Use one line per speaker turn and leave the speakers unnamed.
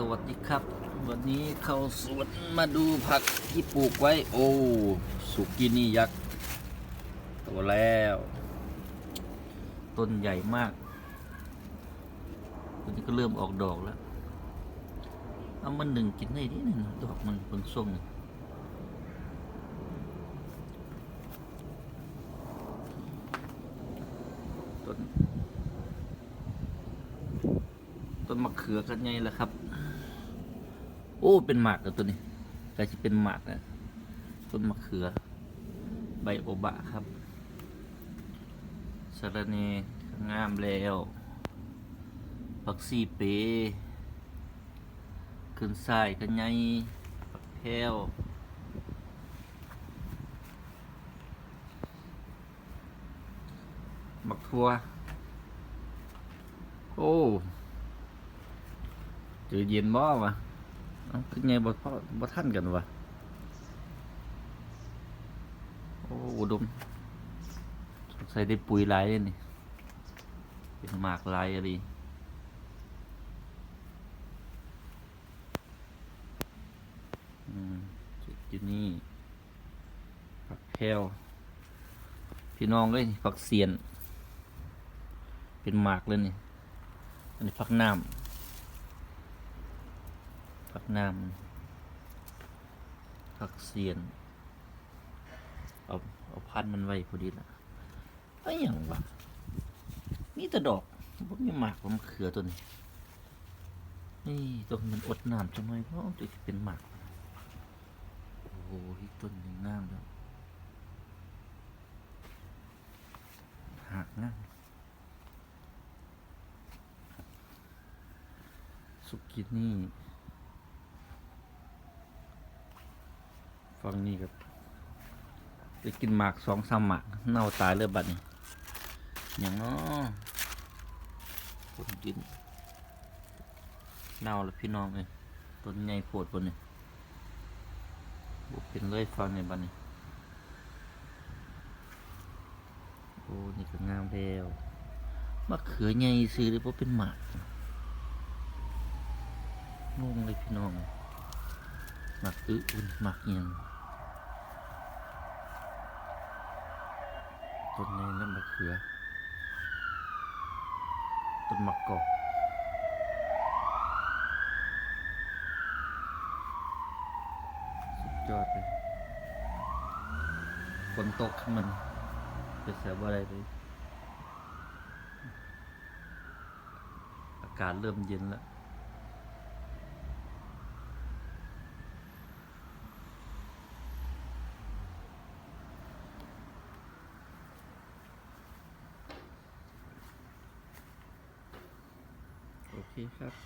สวัสดีครับ วันนี้เข้าสวนมาดูผักที่ปลูกไว้ โอ้สุกินี่ยักษ์โตแล้ว ต้นใหญ่มากตัวนี้ก็เริ่มออกดอกแล้ว เอามันหนึ่งกินได้ดิหนึ่งดอกมันเป็นส้มต้นต้นมะเขือกันไงล่ะครับ โอ้เป็นหมากตัวนี้กลายจะเป็นหมากนะต้นมะเขือ ใบโอบะครับสาระเนงามแล้วผักซีเปขึ้นทรายกันไงผักแพรวมักทัว โอ้เจอเย็นบ่วะ คือไงบ่พอบ่ทันกันวะโอ้อุดมสงสัยได้ปุ๋ยหลายเลยนี่เป็นหมากหลายอะไรอืมจุดอยู่นี่ผักแพรวพี่น้องเลยผักเสียน เป็นหมากเลยนี่ อันนี้ผักน้ำ น้ำผักเสียน เอาเอาพันมันไว้พอดีละไอ้อย่างวะนี่แต่ดอกพวกนี้หมากผมเขือตัวนี้นี่ต้นมันอดน้ำจังเลยเพราะจะเป็นหมาก โอ้โหต้นยังงามแล้วหักงามสุกินี่ ฟังนี่ครับไปกินหมากสองสามหมากเน่าตายเลยบัดนี้อย่างน้อคนกินเน่าแล้วพี่น้องเลยต้นใหญ่โพดบนนี่บุเป็นเลยฟังในบัดนี้โอ้นี่ก็งามแล้วมะเขือใหญ่ซื้อหรือว่าะเป็นหมากงงเลยพี่น้องหมักอึอุ่นหมักเอียง ต้นนี้นั่นมะเขือ ต้นมะกอกสุดยอดเลยฝนตกขึ้นมันไปเสียบ่ได้เลยอากาศเริ่มเย็นแล้ว เคครับ